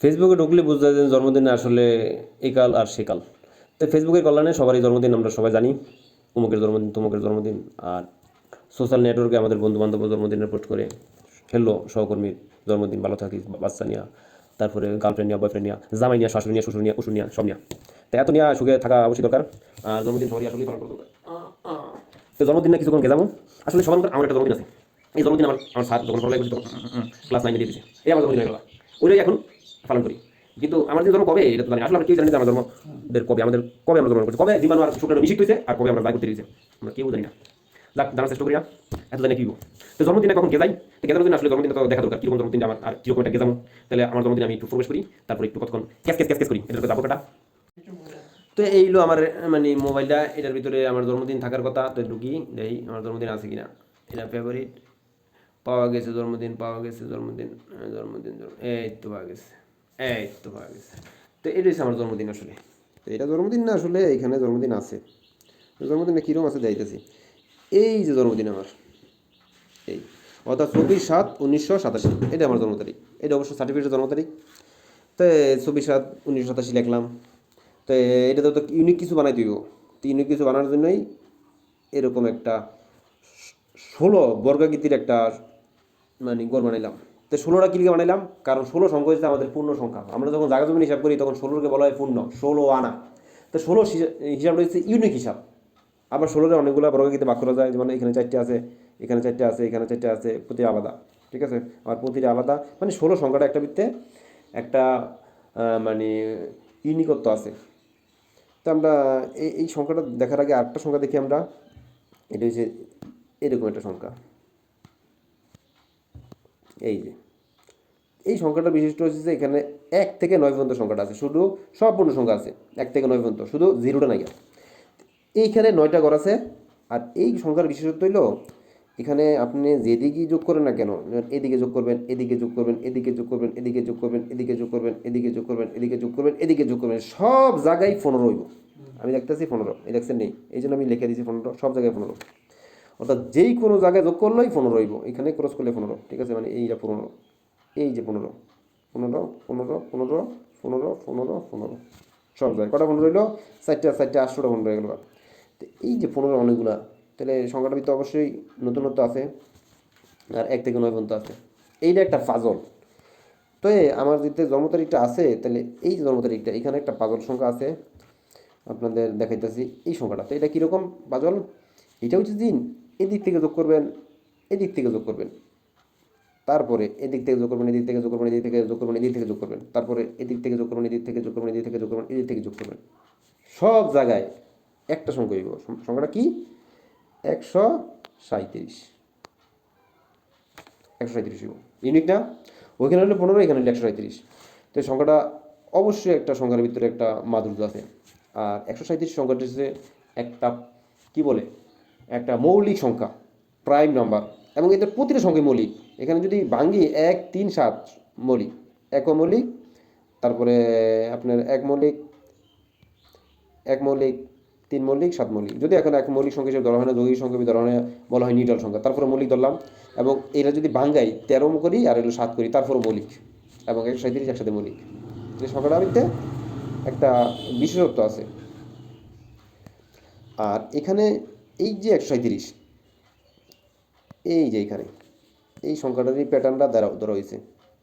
ফেসবুকে ঢুকলে বুঝতে যে জন্মদিন আসলে একাল আর সেকাল তো ফেসবুকের কল্যাণে সবারই জন্মদিন, আমরা সবাই জানি। অমুকের জন্মদিন, তমুকের জন্মদিন আর সোশ্যাল নেটওয়ার্কে আমাদের বন্ধু বান্ধব জন্মদিনের পোস্ট করে খেললো সহকর্মীর জন্মদিন, ভালো থাকিস, বাচ্চা নিয়া। তারপরে গার্লফ্রেন্ড নিয়া বয়ফ্রেন্ড নিয়া, জামাই নিয়া, শাশুড়ি নিয়া, শ্বশুর নিয়া কুসুর নিয়া, সব নিয়া। তো এত নিয়ে, সুখে থাকা অবশ্যই দরকার। আর জন্মদিন সবারই আসলে পালন তো জন্মদিন না কিছুক্ষণ গেলাম। আসলে সবার আমার একটা জন্মদিন আছে। এই জন্মদিন আমার আমার স্যার যখন ক্লাস নাইনে দিয়ে দিয়েছে। এই আমার জন্মদিন ওইটাই এখন। পালন করি। কিন্তু আমার যে জন্ম কবে, এটা তো জানি আসলে আমরা কেউ জানি আমার জন্মদের কবে, আমাদের কবে আমরা জন্ম করছি। কবে জীবাণু আর শুক্রাণু নিষিদ্ধ হয়েছে আর কবে আমরা দায় করতে দিয়েছে আমরা কেউ জানি না। যাক, জানার চেষ্টা করি না এত জানি কি। তো জন্মদিনে কখন গেজাই তো গেজানোর জন্য আসলে জন্মদিন তো দেখা দরকার। কীরকম জন্মদিন, আমার আর কীরকম একটা গেজামো তাহলে আমার জন্মদিন আমি একটু প্রবেশ করি, তারপর একটু কতক্ষণ ক্যাস ক্যাস ক্যাস করি। এটার যাব কাটা তো এই হলো আমার মানে মোবাইলটা। এটার ভিতরে আমার জন্মদিন থাকার কথা। তো ঢুকি দেই, আমার জন্মদিন আছে কিনা? এটা ফেভারিট পাওয়া গেছে জন্মদিন, পাওয়া গেছে জন্মদিন জন্মদিন। এই তো পাওয়া গেছে। এই তো পাওয়া গেছে। তো এটা হচ্ছে আমার জন্মদিন আসলে। তো এটা জন্মদিন না আসলে এখানে জন্মদিন আছে। জন্মদিনে কীরকম আছে যাইতেছি। এই যে জন্মদিন আমার, এই অর্থাৎ চব্বিশ সাত উনিশশো সাতাশি, এটা আমার জন্ম তারিখ। এটা অবশ্য সার্টিফিকেটের জন্ম তারিখ। তো চব্বিশ সাত উনিশশো সাতাশি লিখলাম। তো এটা তো ইউনিক কিছু বানাই দিব। তো ইউনিক কিছু বানানোর জন্যই এরকম একটা ষোলো বর্গাকৃতির একটা মানে গড় বানাইলাম। তো ষোলোটা কিলিকে বানাইলাম, কারণ ষোলো সংখ্যা হচ্ছে আমাদের পূর্ণ সংখ্যা। আমরা যখন জায়গা জমিন হিসাব করি, তখন ষোলোকে বলা হয় পূর্ণ, ষোলো আনা। তো ষোলো হিসাবটা হচ্ছে ইউনিক হিসাব। আবার ষোলোরে অনেকগুলো বর্গাকৃতি ভাগ করা যায়, যেমন এখানে চারটে আছে, এখানে চারটে আছে, এখানে চারটে আছে প্রতি আলাদা, ঠিক আছে? আর প্রতিটা আলাদা মানে ষোলো সংখ্যাটা একটা বৃত্তে একটা মানে ইউনিকত্ব আছে। তো আমরা এই এই সংখ্যাটা দেখার আগে আরেকটা সংখ্যা দেখি আমরা। এটা হচ্ছে এরকম একটা সংখ্যা। এই যে। এই সংখ্যাটা বিশিষ্ট হচ্ছে যে এখানে এক থেকে নয় পর্যন্ত সংখ্যাটা আছে। শুধু সব পূর্ণ সংখ্যা আছে, এক থেকে নয় পর্যন্ত, শুধু জিরোটা নাই এইখানে নয়টা ঘর আছে, আর এই সংখ্যার বিশেষত্ব হইল, এখানে আপনি যেদিকেই যোগ করেন না কেন, এদিকে যোগ করবেন, এদিকে যোগ করবেন, এদিকে যোগ করবেন, এদিকে যোগ করবেন, এদিকে যোগ করবেন, এদিকে যোগ করবেন, এদিকে যোগ করবেন, এদিকে যোগ করবেন, সব জায়গায় পনেরো হইব। আমি দেখতেছি পনেরো, এই দেখছেন নেই এই জন্য আমি লিখে দিয়েছি পনেরো, সব জায়গায় পনেরো। অর্থাৎ যেই কোনো জায়গায় যোগ করলেই পনেরো হইব। এখানে ক্রস করলে পনেরো, ঠিক আছে? মানে এইটা পনেরো, এই যে পনেরো পনেরো পনেরো পনেরো পনেরো পনেরো পনেরো। সব জায়গায় কটা পনেরো রইল চারটা, চারটে, আটশোটা পনেরো হয়ে গেল তো এই যে পনেরো অনেকগুলা, তাহলে সংখ্যাটা ভিতরে অবশ্যই নতুনত্ব আছে আর এক থেকে নয় পর্যন্ত আছে। এইটা একটা পাজল তো আমার যেতে জন্ম তারিখটা আছে, তাহলে এই যে জন্ম তারিখটা, এখানে একটা পাজল সংখ্যা আছে। আপনাদের দেখাইতেছি এই সংখ্যাটা। তো এটা কীরকম পাজল এটা হচ্ছে দিন। এদিক থেকে যোগ করবেন এদিক থেকে যোগ করবেন তারপরে এদিক থেকে যোগ করবেন এদিক থেকে যোগ করবেন এদিক থেকে যোগ করবেন এদিক থেকে যোগ করবেন তারপরে এদিক থেকে যোগ করবেন এদিক থেকে যোগ করবেন এদিক থেকে যোগ করবেন এদিক থেকে যোগ করবেন সব জায়গায় একটা সংখ্যা হইব সংখ্যাটা কি একশো সাঁত্রিশ একশো সাঁত্রিশ ইউনিক না ওইখানে হলে পনেরো এখানে হলে একশো সাঁত্রিশ তো সংখ্যাটা অবশ্যই একটা সংখ্যার ভিতরে একটা মাধুর্য আছে আর একশো সাঁত্রিশ সংখ্যাটি হচ্ছে একটা কি বলে একটা মৌলিক সংখ্যা প্রাইম নাম্বার এবং এদের প্রতিটা সংখ্যা মৌলিক। এখানে যদি ভাঙ্গি এক, তিন, সাত মৌলিক, এক মৌলিক, তারপরে আপনার এক মৌলিক এক মৌলিক, তিন মৌলিক, সাত মৌলিক। যদি এখন এক মৌলিক সংখ্যা হিসেবে ধরা হয় না, যৌগিক সংখ্যা ধরা হয় বলা হয় নিটল সংখ্যা, তারপরে মৌলিক ধরলাম, এবং এটা যদি ভাঙ্গাই, তেরো করি আর এগুলো সাত করি তারপরে মৌলিক, এবং একশো সাঁত্রিশ একসাথে মৌলিক। এই সংখ্যাটা ভিত্তে একটা বিশেষত্ব আছে। আর এখানে এই যে একশো সাঁত্রিশ এই যে এইখানে, এই সংখ্যাটারই প্যাটার্নটা ধরা ধরা হয়েছে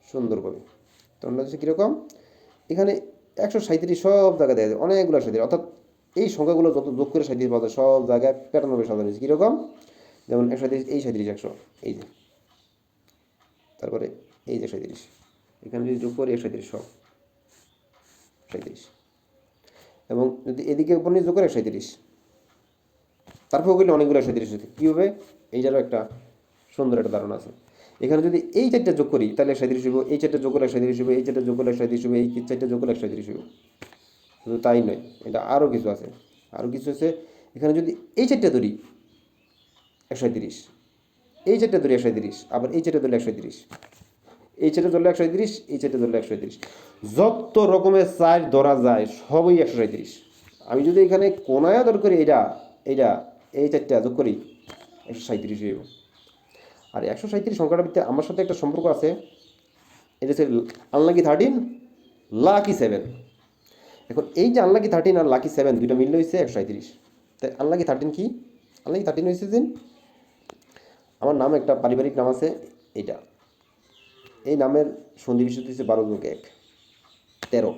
সুন্দরভাবে। তোমরা হচ্ছে কীরকম, এখানে একশো সাঁত্রিশ সব জায়গায় দেখা যায় অনেকগুলো সাঁত্রিশ অর্থাৎ এই সংখ্যাগুলো যত যোগ করে সাঁত্রিশ পাওয়া যায়, সব জায়গায় প্যাটার্নভাবে সাজানো হয়েছে কীরকম? যেমন একশো সাঁত্রিশ এই সাঁত্রিশ একশো, এই যে। তারপরে এই যে সাঁত্রিশ এখানে যদি যোগ করি একশো সাঁত্রিশ সব সাঁত্রিশ এবং যদি এদিকে উপর নিয়ে যোগ করে একশো সাঁত্রিশ তারপর ওগুলো অনেকগুলো সাঁত্রিশ হচ্ছে কী হবে এইটারও একটা সুন্দর একটা ধারণা আছে। এখানে যদি এই চারটা যোগ করি, তাহলে একশো সাঁত্রিশ হইব এই চারটা যোগ করলে সাঁত্রিশ হইব এই চারটা যোগ করলে সাঁত্রিশ হইব এই চারটা যোগ করলে সাঁত্রিশ হইব শুধু তাই নয়, এটা আরও কিছু আছে। আরও কিছু আছে। এখানে যদি এই চারটা ধরি একশো তিরিশ। এই চারটা ধরি একশো তিরিশ। আবার এই চারটা ধরলে একশো তিরিশ। এই চারটা ধরলে একশো তিরিশ, এই চারটা ধরলে একশো তিরিশ। যত রকমের সাইজ ধরা যায়, সবই একশো তিরিশ। আমি যদি এখানে কোনায় ধর করি এইটা এইটা এই চারটা যোগ করি একশো সাঁত্রিশ হইব। আর একশো সাঁত্রিশ সংখ্যাটার ভিতরে আমার সাথে একটা সম্পর্ক আছে। এটা হচ্ছে আনলাকি থার্টিন লাকি সেভেন এখন এই যে আনলাকি থার্টিন আর লাকি সেভেন দুইটা মিললে হয়েছে একশো সাঁত্রিশ তাই আনলাকি থার্টিন কি? আনলাকি থার্টিন হয়েছে দিন আমার নাম একটা পারিবারিক নাম আছে, এইটা। এই নামের সন্ধি বিশুদ্ধ হচ্ছে বারো যোগ এক, তেরো।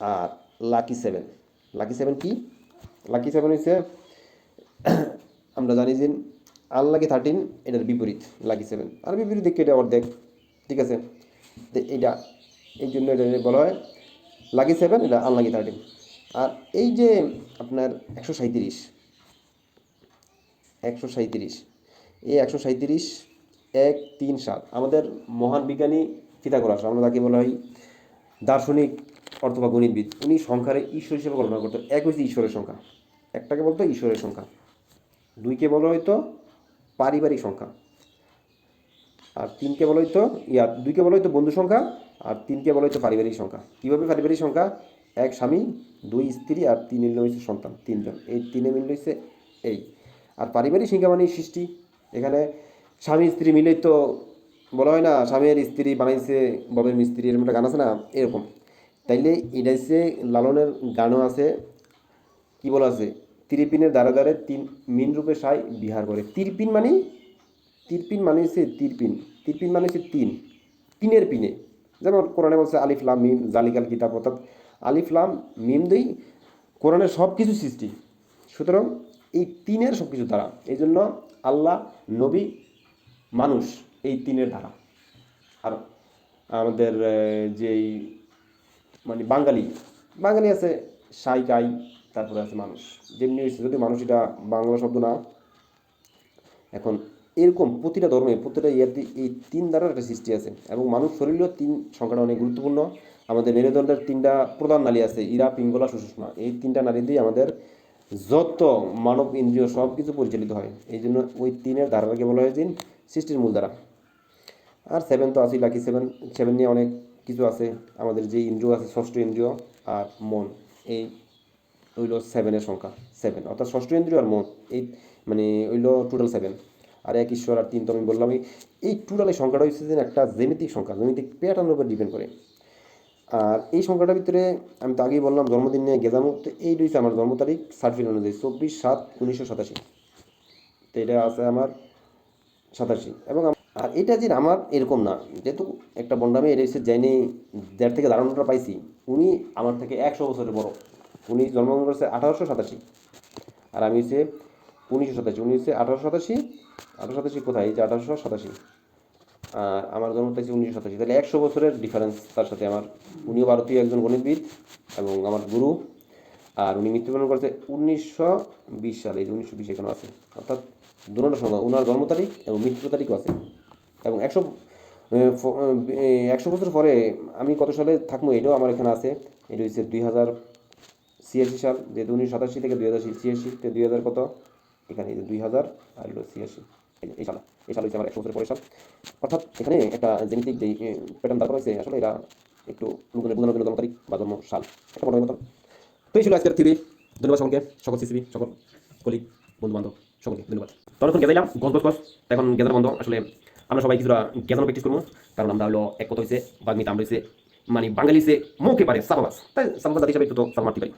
আর লাকি সেভেন লাকি সেভেন কি? লাকি সেভেন হচ্ছে আমরা জানি যে আনলাকি থার্টিন এটার বিপরীত লাকি সেভেন আর বিপরীত দেখে এটা অর্ধেক, ঠিক আছে? তো এইটা, এই জন্য এটা বলা হয় লাকি সেভেন এটা আনলাকি থার্টিন আর এই যে আপনার একশো সাঁত্রিশ একশো সাঁত্রিশ এই একশো সাঁত্রিশ এক, তিন, সাত। আমাদের মহান বিজ্ঞানী পিথাগোরাস, আমরা তাকে বলা হয় দার্শনিক অথবা গণিতবিদ, উনি সংখ্যারে ঈশ্বর হিসেবে কল্পনা করতো এক হচ্ছে ঈশ্বরের সংখ্যা। একটাকে বলতো ঈশ্বরের সংখ্যা। দুইকে বলা হয়তো পারিবারিক সংখ্যা। আর তিনকে বলা হয়তো ইয়া, দুইকে বলা হয়তো বন্ধু সংখ্যা, আর তিনকে বলা হয়তো পারিবারিক সংখ্যা। কীভাবে পারিবারিক সংখ্যা? এক স্বামী, দুই স্ত্রী, আর তিন মিললে হয়েছে সন্তান, তিনজন। এই তিনে মিললে হয়েছে এই। আর পারিবারিক সংখ্যা মানে সৃষ্টি। এখানে স্বামী, স্ত্রী মিলেই তো বলা হয় না, স্বামীর স্ত্রী বানাইছে ববের মিস্ত্রি এরকম একটা গান আছে না? এরকম। তাইলে এটা হচ্ছে লালনের গানও আছে, কি বলা আছে? তিরিপিনের দ্বারা দ্বারে তিন মিন রূপে সাই বিহার করে। তিরপিন মানে? তিরপিন মানে হচ্ছে তিরপিন। তিরপিন মানে হচ্ছে তিন। তিনের পিনে। যেমন কোরআনে বলছে আলিফ, লাম, মিম, জালিকাল কিতাব, অর্থাৎ আলিফ, লাম, মিম দেই কোরআনের সব কিছু সৃষ্টি। সুতরাং এই তিনের সব কিছু দ্বারা। এই জন্য আল্লাহ, নবী, মানুষ এই তিনের ধারা আর আমাদের যেই মানে বাঙালি। বাঙালি আছে সাই কাই, তারপরে আছে মানুষ। যেমনি হয়েছে, যদি মানুষ এটা বাংলা শব্দ না, এখন এরকম প্রতিটা ধর্মে, প্রতিটা ইয়াতে এই তিন দ্বারা একটা সৃষ্টি আছে। এবং মানুষ শরীরেও তিন সংখ্যাটা অনেক গুরুত্বপূর্ণ। আমাদের মেরুদণ্ডের তিনটা প্রধান নালী আছে, ইরা, পিঙ্গলা, সুষুষ্মা। এই তিনটা নালী দিয়ে আমাদের যত মানব ইন্দ্রিয় সব কিছু পরিচালিত হয়। এই জন্য ওই তিনের ধারাটাকে বলা হয় যে সৃষ্টির মূল দ্বারা আর সেভেন তো আছেই লাকি সেভেন সেভেন নিয়ে অনেক কিছু আছে, আমাদের যে ইন্দ্রিয় আছে, ষষ্ঠ ইন্দ্রিয় আর মন, এই হইল সেভেনের সংখ্যা সেভেন অর্থাৎ ষষ্ঠ ইন্দ্রিয় আর মন, এই মানে হইল টোটাল সেভেন আর এক ঈশ্বর আর তিন তো আমি বললাম এই- টোটাল এই সংখ্যাটা হচ্ছে যে একটা জেনেটিক সংখ্যা জেনেটিক প্যাটার্নের উপর ডিপেন্ড করে। আর এই সংখ্যাটার ভিতরে আমি তো আগেই বললাম, জন্মদিন নিয়ে গেজামুখ তো এই রয়েছে আমার জন্ম তারিখ সার্টিফিকেট অনুযায়ী চব্বিশ সাত উনিশশো সাতাশি। তো এটা আছে আমার সাতাশি। এবং আর এটা যে আমার এরকম না, যেহেতু একটা বন্ডামে এটা হচ্ছে জেনে যার থেকে ধারণাটা পাইছি, উনি আমার থেকে একশো বছরের বড়। উনি জন্মগ্রহণ করেছে আঠারোশো সাতাশি। আর আমি হচ্ছে উনিশশো সাতাশি। উনি হচ্ছে আঠারোশো সাতাশি? আঠারোশো সাতাশি কোথায়? যে আঠারোশো সাতাশি। আর আমার জন্ম হচ্ছে উনিশশো সাতাশি। তাহলে একশো বছরের ডিফারেন্স তার সাথে আমার। উনিও ভারতীয় একজন গণিতবিদ এবং আমার গুরু। আর উনি মৃত্যুবরণ করেছে উনিশশো বিশ সালে, এই যে উনিশশো বিশ এখানে আছে। অর্থাৎ দুটোটা সময়। ওনার জন্ম তারিখ এবং মৃত্যু তারিখও আছে। এবং একশো একশো বছর পরে আমি কত সালে থাকব এটাও আমার এখানে আছে। এটা হচ্ছে দুই হাজার ছিয়াশি সাল যেহেতু উনিশশো সাতাশি থেকে দুই হাজার ছিয়াশি থেকে দুই হাজার কত? এখানে দুই হাজার আর হলো ছিয়াশি। এই সাল এই সাল হচ্ছে আমার একশো বছরের পরের সাল। অর্থাৎ এখানে একটা জেনেটিক যে প্যাটার্ন দরকার হয়েছে আসলে এরা একটু জন্ম তারিখ বা জন্ম সাল, একটা বড় মতন। তো এই ছিল আজকের থিবি ধন্যবাদ সকলকে, সকল সিসিবি সকল কলিগ বন্ধু বান্ধব সকলকে ধন্যবাদ। তখন গস গস গস এখন গেজার বন্ধ, আসলে আমরা সবাই কিছুটা গেজানো প্র্যাকটিস করব। কারণ আমরা হলো এক কথা হয়েছে বাগ্মিতা আমরা হয়েছে মানে বাঙালি সে মুখে পারে সাবাস তাই সাবাস হিসাবে একটু তো সাল মারতে পারি।